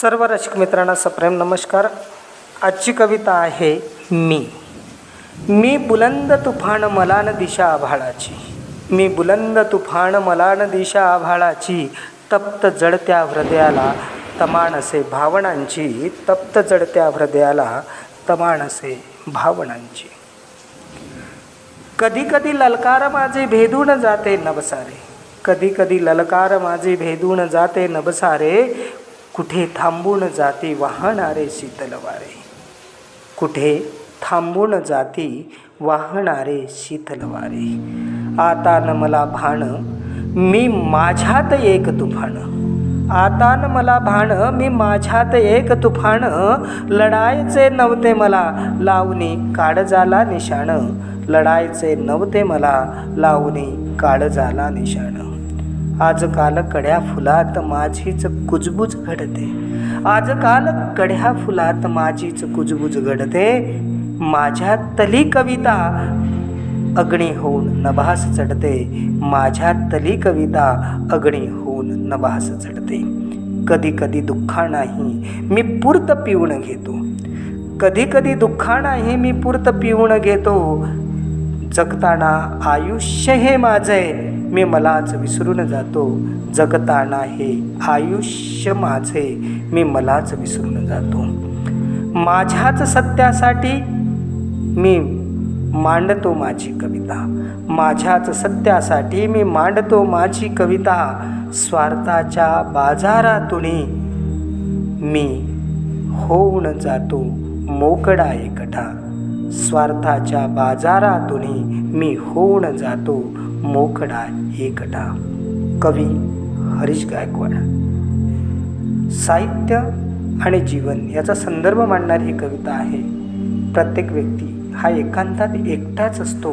सर्व रसिक मित्रांना सप्रेम नमस्कार. आजची कविता आहे मी. मी बुलंद तुफान मलान दिशा आभाळाची. मी बुलंद तुफान मलान दिशा आभाळाची. तप्त जडत्या हृदयाला तमानसे भावनांची. तप्त जडत्या हृदयाला तमानसे भावनांची. कधी कधी ललकार माझे भेदून जाते नवसारे कधी कधी ललकार माझे भेदून जाते नबसारे कुठे थांबून जाती वाहणारे शीतल वारे कुठे थांबून जाती वाहणारे शीतल वारे आता न मला भाण मी माझ्यात एक तुफान. आता न मला भाण मी माझ्यात एक तुफान. लढायचे नव्हते मला लावणी काळजाला निशाण. लढायचे नव्हते मला लावणी काळजाला निशाण. आजकाल कड्या फुलात माझीच कुजबुज घडते. आजकाल कड्या फुलात माझीच कुजबुज घडते. माझ्यातली कविता अग्नी होऊन नभास चढते. माझ्यातली कविता अग्नी होऊन नभास चढते. कधी कधी दुःखा नाही मी पुरत पिऊन घेतो. कधी कधी दुःखा नाही मी पुरत पिऊन घेतो. जगताना आयुष्य हे माझे मी मलाच विसरून जातो. जगताना हे आयुष्य माझे मी मलाच विसरून जातो. माझ्याच सत्यासाठी मी मांडतो माझी कविता. माझ्याच सत्यासाठी मी मांडतो माझी कविता. स्वार्थाच्या बाजारातून मी होऊन जातो मोकडा एकटा. स्वार्थाच्या बाजारातूनही मी होऊन जातो मोकडा एकटा. कवी हरीश गायकवाड. साहित्य आणि जीवन याचा संदर्भ मांडणारी ही कविता आहे. प्रत्येक व्यक्ती हा एकांतात एकटाच असतो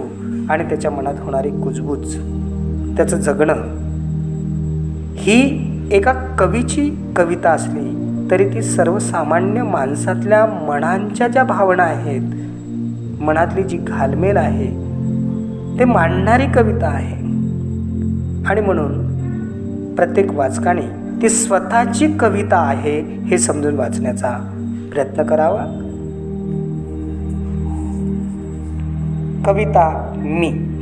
आणि त्याच्या मनात होणारी कुजबूज त्याचं जगणं. ही एका कवीची कविता असली तरी ती सर्वसामान्य माणसातल्या मनांच्या ज्या भावना आहेत मनातली जी घालमेल आहे ते मांडणारी कविता आहे. आणि म्हणून प्रत्येक वाचकाने ती स्वतःची कविता आहे हे समजून वाचण्याचा प्रयत्न करावा. कविता मी.